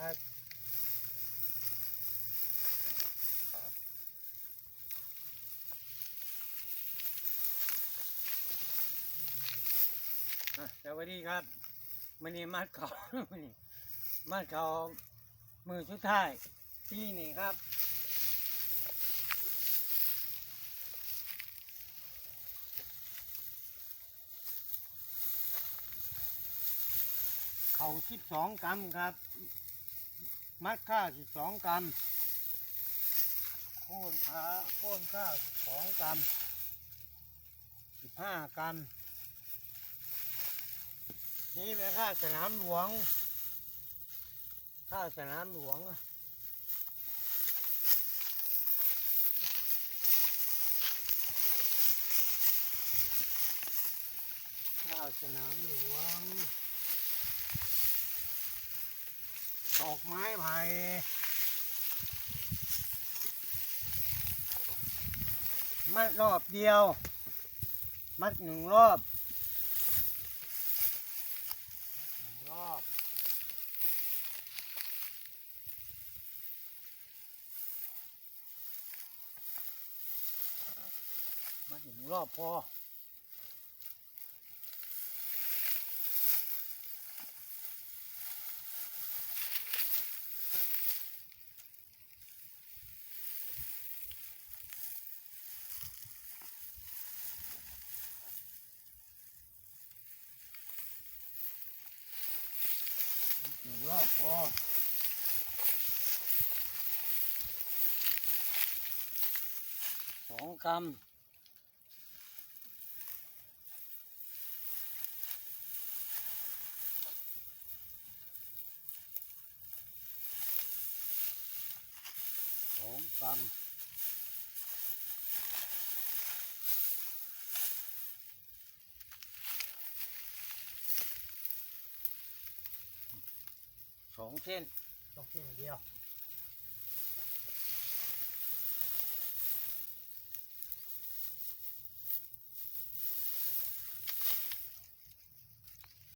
ครับอะสวัสดีครับมันนี้มัดเขามันนี้มัดเขามือสุดท้ายปีนี้ครับเขาสิบสองกรัมครับ มัดข้าวสิบสองกรัมโค่นผ้าโค่นข้าวสิบสองกรัมสิบห้ากรัมนี่เป็นข้าวสนามหลวง ข้าวสนามหลวงข้าวสนามหลวง ดอกไม้ไผ่มัดรอบเดียว มัดหนึ่งรอบหนึ่งรอบมัดหนึ่งรอบพอ รอบพอสองกำสองกำ สองเส้น ต้องเส้นเดียว